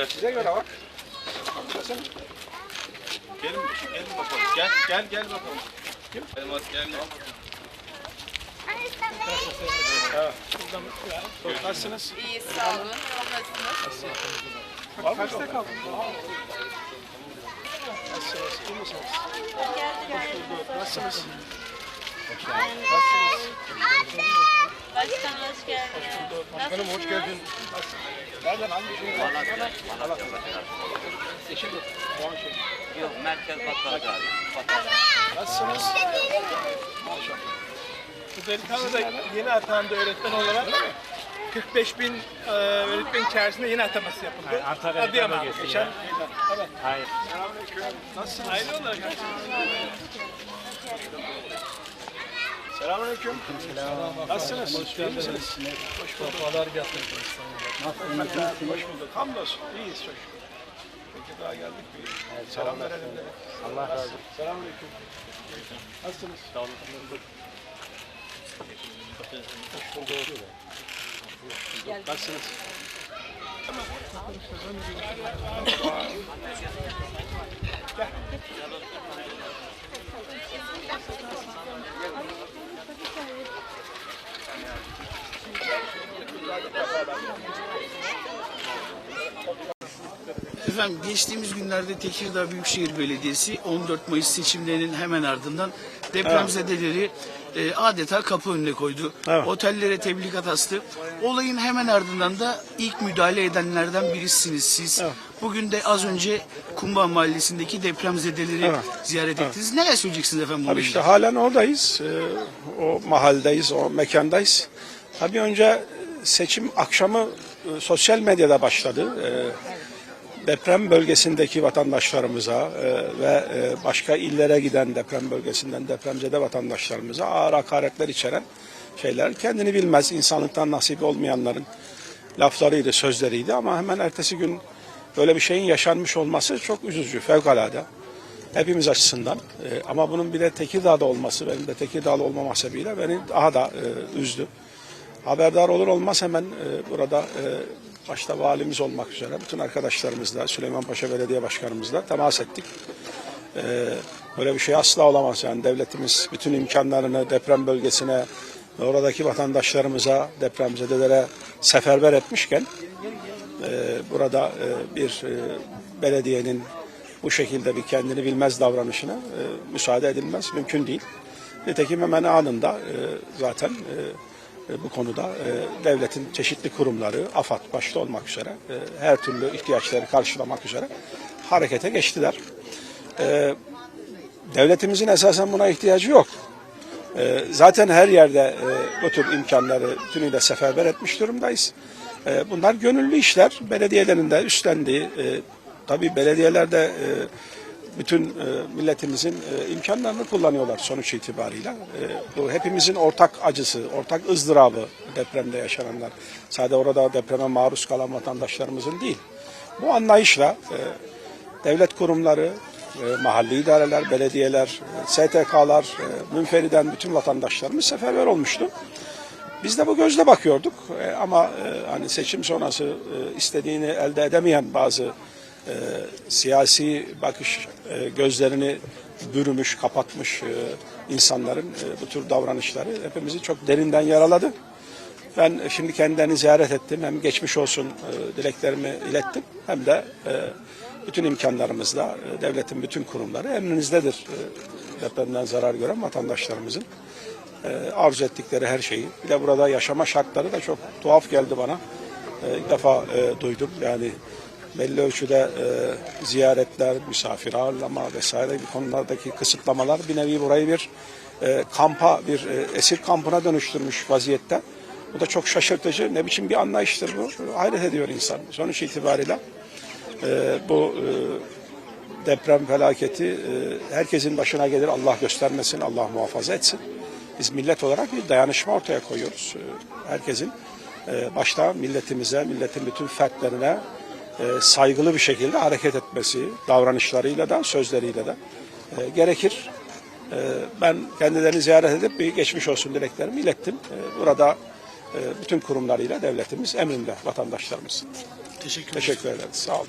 bilirler. Size göre bak. Gelin, gelin bakalım. Gel, gel, gel bakalım. Gel. Elmas gel. Nasılsınız? İyi, sağ olun. Nasılsınız? Var mı? Kaçta kaldın? Nasılsınız? İyi misiniz? Nasılsınız? Başkan hoş geldin. Başkanım hoş geldin. Nereden hangi şey? Malatya. Malatya. Eşim yok. Doğan şey. Yok merkez bakkal galiba. Nasılsınız? Maşallah. Bu Delikanlı da yeni atandı öğretmen olarak. 45 bin e, öğretmen içerisinde yeni ataması yapıldı. Antalya Adıyaman. Geçen. Evet. Hayır. Selamünaleyküm. Nasılsınız? Aile olarak Selamünaleyküm. Nasılsınız? Hoş geldiniz. Hoş bulduk. Kafalar getirdiniz. Nasılsınız? Hoş bulduk. Hamdolsun. İyiyiz çok şükür. Peki daha geldik bir selam verelim dedik. Allah razı olsun. Selamünaleyküm. Nasılsınız? Sağ olun. Hoş bulduk. Nasılsınız? Efendim geçtiğimiz günlerde Tekirdağ Büyükşehir Belediyesi 14 Mayıs seçimlerinin hemen ardından depremzedeleri e, adeta kapı önüne koydu. Otellere tebligat astı. Olayın hemen ardından da ilk müdahale edenlerden birisiniz siz. Bugün de az önce Kumba Mahallesi'ndeki depremzedeleri ziyaret ettiniz. Neler söyleyeceksiniz efendim Tabii işte halen oradayız. Ee, o mahalledeyiz, o mekandayız. Tabii önce seçim akşamı e, sosyal medyada başladı. Ee, deprem bölgesindeki vatandaşlarımıza e, ve e, başka illere giden deprem bölgesinden depremzede vatandaşlarımıza ağır hakaretler içeren şeyler. Kendini bilmez, insanlıktan nasibi olmayanların laflarıydı, sözleriydi ama hemen ertesi gün böyle bir şeyin yaşanmış olması çok üzücü, fevkalade hepimiz açısından. Ee, ama bunun bir de Tekirdağ'da olması, benim de Tekirdağlı olmam hasebiyle beni daha da e, üzdü. Haberdar olur olmaz hemen e, burada e, başta valimiz olmak üzere bütün arkadaşlarımızla, Süleymanpaşa Belediye Başkanımızla temas ettik. Ee, böyle bir şey asla olamaz yani devletimiz bütün imkanlarını deprem bölgesine oradaki vatandaşlarımıza, depremzedelere seferber etmişken e, burada e, bir e, belediyenin bu şekilde bir kendini bilmez davranışına e, müsaade edilmez, mümkün değil. Nitekim hemen anında e, zaten e, bu konuda e, devletin çeşitli kurumları, AFAD başta olmak üzere e, her türlü ihtiyaçları karşılamak üzere harekete geçtiler. E, devletimizin esasen buna ihtiyacı yok. E, zaten her yerde e, bu tür imkanları tümüyle seferber etmiş durumdayız. E, bunlar gönüllü işler. Belediyelerin de üstlendiği, e, tabii belediyelerde e, bütün e, milletimizin e, imkanlarını kullanıyorlar sonuç itibarıyla. E, bu hepimizin ortak acısı, ortak ızdırabı depremde yaşananlar. Sadece orada depreme maruz kalan vatandaşlarımızın değil. Bu anlayışla e, devlet kurumları, mahalli idareler, belediyeler, STK'lar, münferiden bütün vatandaşlarımız seferber olmuştu. Biz de bu gözle bakıyorduk ama e, hani seçim sonrası istediğini elde edemeyen bazı e, siyasi bakış e, gözlerini bürümüş, kapatmış e, insanların e, bu tür davranışları hepimizi çok derinden yaraladı. Ben şimdi kendilerini ziyaret ettim. Hem geçmiş olsun e, dileklerimi ilettim hem de e, bütün imkanlarımızla e, devletin bütün kurumları emrinizdedir. E, depremden zarar gören vatandaşlarımızın e, arzu ettikleri her şeyi. Bir de burada yaşama şartları da çok tuhaf geldi bana. E, ilk defa e, duydum. Yani belli ölçüde e, ziyaretler, misafir ağırlama vesaire gibi konulardaki kısıtlamalar bir nevi burayı bir e, kampa, bir e, esir kampına dönüştürmüş vaziyette. Bu da çok şaşırtıcı. Ne biçim bir anlayıştır bu? Hayret ediyor insan. Sonuç itibariyle e, bu e, deprem felaketi e, herkesin başına gelir. Allah göstermesin, Allah muhafaza etsin. Biz millet olarak bir dayanışma ortaya koyuyoruz. E, herkesin e, başta milletimize, milletin bütün fertlerine e, saygılı bir şekilde hareket etmesi, davranışlarıyla da, sözleriyle de e, gerekir. E, ben kendilerini ziyaret edip bir geçmiş olsun dileklerimi ilettim. E, burada e, bütün kurumlarıyla devletimiz emrinde vatandaşlarımız. Teşekkür ederim. Teşekkür ederiz. Sağ olun.